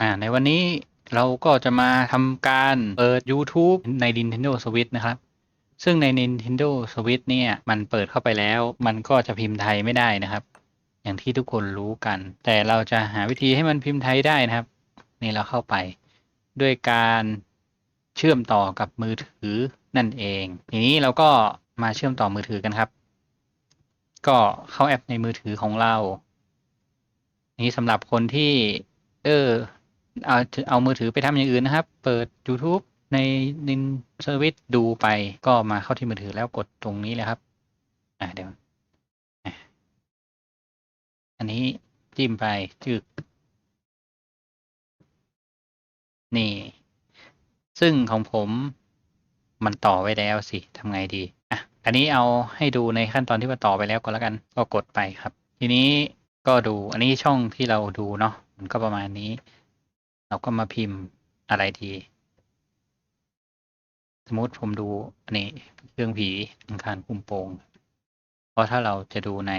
อ่าในวันนี้เราก็จะมาทำการเปิด YouTube ใน Nintendo Switch นะครับ ซึ่งใน Nintendo Switch เนี่ย มันเปิดเข้าไปแล้ว มันก็จะพิมพ์ไทยไม่ได้นะครับ อย่างที่ทุกคนรู้กัน แต่เราจะหาวิธีให้มันพิมพ์ไทยได้นะครับ นี่เราเข้าไป ด้วยการเชื่อมต่อกับมือถือนั่นเอง ทีนี้เราก็มาเชื่อมต่อมือถือกันครับ ก็เข้าแอปในมือถือของเรา นี่สำหรับคนที่ เออ เอาเอามือถือไปทำอย่างอื่นนะครับ เปิด YouTube ในนินเซอร์วิสดูไปก็มาเข้าที่มือถือแล้วกดตรงนี้เลยครับ อ่าเดี๋ยวอันนี้จิ้มไปจึกนี่ ซึ่งของผมมันต่อไว้แล้วสิทำไงดี อะ อันนี้เอาให้ดูในขั้นตอนที่ว่าต่อไปแล้วก็แล้วกัน ก็กดไปครับ ทีนี้ก็ดูอันนี้ช่องที่เราดูเนาะมันก็ประมาณนี้ เราก็มาพิมพ์อะไรดี สมมติผมดูอันนี้เครื่องผีอังคารคุมโปง เพราะถ้าเราจะดูใน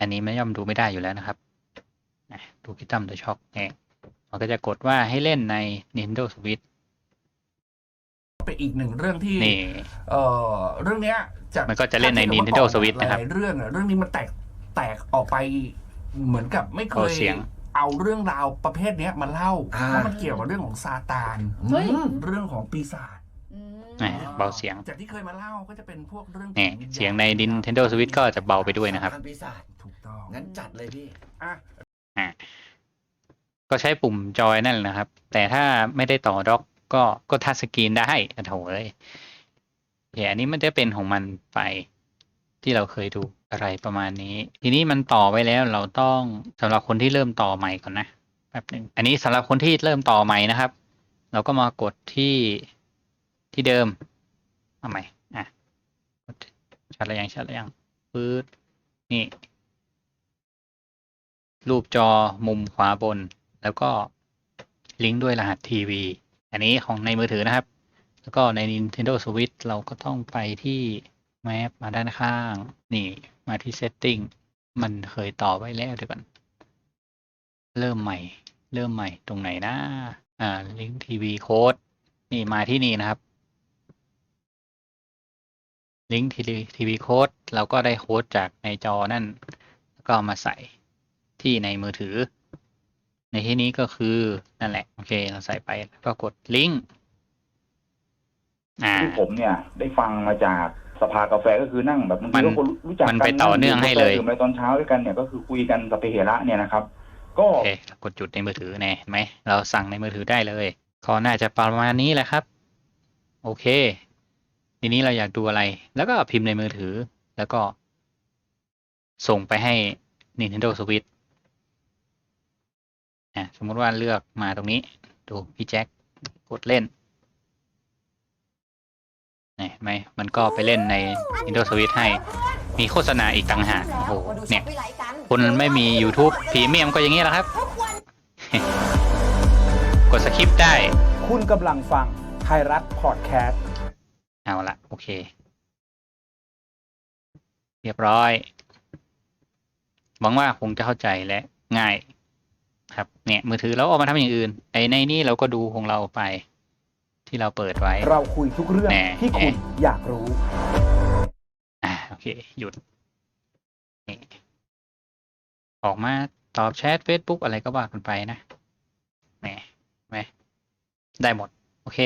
อันนี้ไม่ย่อมดูไม่ได้อยู่แล้วนะครับอะดูพิตัมเดอะช็อคเนี่ยมันก็จะกดว่าให้เล่นใน Nintendo Switch เป็นอีกหนึ่งเรื่องที่นี่เอ่อเรื่องเนี้ยจะมันก็จะเล่นในถ้าทียบ Nintendo ว่าก่อ Switch นะครับหลายๆเรื่องอะเรื่องนี้มันแตกแตกออกไปเหมือนกับไม่เคเอายเสียง เอาเรื่องราวประเภทเนี้ยมาเล่าอ่าว่ามันเกี่ยวกับเรื่องของซาตานเฮ้ย อืมเรื่องของปีศาจอืมแหม เบาเสียง จากที่เคยมาเล่าก็จะเป็นพวกเรื่องเนี่ยของวิญญาณเสียงใน Nintendo Switch ก็จะเบาไปด้วยนะครับทางปีศาจถูกต้องงั้นจัดเลยพี่ อะอะก็ใช้ปุ่มจอยนั่นแหละนะครับ แต่ถ้าไม่ได้ต่อด็อกก็ก็ทัชสกรีนได้โอ้โถเอ้ยเดี๋ยวอันนี้มันจะเป็นของมันไปที่เราเคยดู อะไรประมาณนี้ ทีนี้มันต่อไว้แล้วเราต้องสำหรับคนที่เริ่มต่อใหม่ก่อนนะแป๊บหนึ่งอันนี้สำหรับคนที่เริ่มต่อใหม่นะครับ เราก็มากดที่ที่เดิมเอาใหม่อะชัดแล้วยังชัดแล้วยังปื๊ดนี่ รูปจอมุมขวาบน แล้วก็ลิงก์ด้วยรหัสทีวีอันนี้ของในมือถือนะครับ แล้วก็ใน Nintendo Switch เราก็ต้องไปที่ Map มาด้านข้าง นี่มาที่ Setting มันเคยต่อไว้แล้วเดี๋ยวก่อนเริ่มใหม่ เริ่มใหม่ตรงไหนนะ อ่าลิงก์ทีวีโค้ดนี่มาที่นี่นะครับลิงก์ทีวีโค้ดเราก็ได้โค้ดจากในจอนั่น แล้วก็มาใส่ที่ในมือถือ ในที่นี้ก็คือนั่นแหละ โอเค เราใส่ไปแล้วก็กดลิงก์อ่าที่ผมเนี่ย ได้ฟังมาจาก สภากาแฟก็คือนั่งแบบบางมัทีนก็คนรู้จักมันกัไปต่อเนื่องให้เลย ดื่มอะไรตอนเช้าด้วยกันเนี่ยก็คือคุยกันสพเปเหระเนี่ยนะครับ ก็โอเคเรากดจุดในมือถือแน่เห็นไหมเราสั่งในมือถือได้เลยก็น่าจะประมาณนี้แหละครับ โอเค ทีนี้เราอยากดูอะไร แล้วก็พิมพ์ในมือถือ แล้วก็ ส่งไปให้ Nintendo Switch อะสมมติว่าเลือกมาตรงนี้ ดูพี่แจ็คกดเล่นเนี่ยเห็นไหมมันก็ไปเล่นใน Nintendo Switch ให้ มีโฆษณาอีกต่างหากโอ้โหมาดูเนี่ยช็อปปี้ไลท์กันคนไม่มี YouTube พรีเมียมก็อย่างนี้แหละครับทุกวันกดสคริปต์ได้ คุณกำลังฟังไทยรัฐพอดแคสต์เอาละโอเค เรียบร้อย หวังว่าคงจะเข้าใจและง่าย ครับ เนี่ย มือถือเราเออกมาทำอย่างอื่นไอ้ในนี่เราก็ดูของเราไป ที่เราเปิดไว้ เราคุยทุกเรื่องแหม่ที่คุณอยากรู้ อ่าโอเค หยุดนี่ออกมาตอบแชท Facebook อะไรก็ว่ากันไปนะแหมแหมได้หมด โอเค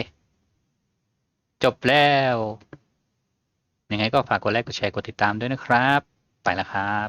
จบแล้วยังไงก็ฝากกดไลค์กดแชร์กดติดตามด้วยนะครับ ไปแล้วครับ